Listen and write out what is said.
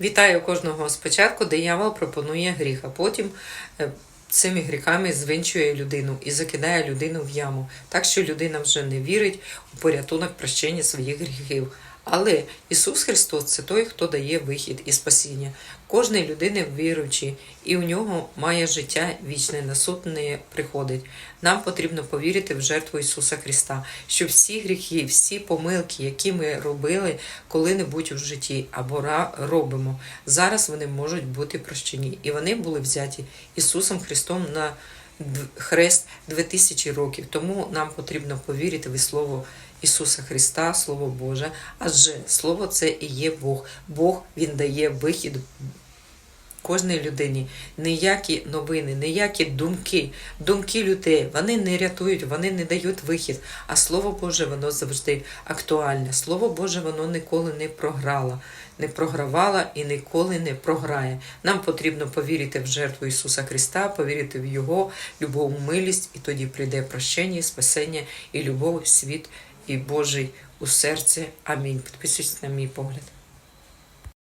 Вітаю кожного спочатку, диявол пропонує гріх, а потім е, цими гріхами звинчує людину і закидає людину в яму. Так що людина вже не вірить у порятунок прощення своїх гріхів. Але Ісус Христос це той, хто дає вихід і спасіння. Кожної людини віруючий, і у нього має життя вічне, на суд не приходить. Нам потрібно повірити в жертву Ісуса Христа, що всі гріхи, всі помилки, які ми робили коли-небудь у житті або робимо, зараз вони можуть бути прощені. І вони були взяті Ісусом Христом на хрест 2000 років. Тому нам потрібно повірити в Слово Ісуса Христа, Слово Боже, адже Слово це і є Бог. Бог Він дає вихід кожній людині. Ніякі новини, ніякі думки, думки людей, вони не рятують, вони не дають вихід. А Слово Боже, воно завжди актуальне. Слово Боже, воно ніколи не програло, не програвало і ніколи не програє. Нам потрібно повірити в жертву Ісуса Христа, повірити в Його любов, милість, і тоді прийде прощення, спасення і любов, світ і Божий у серце. Амінь. Підписуйтесь на мій погляд.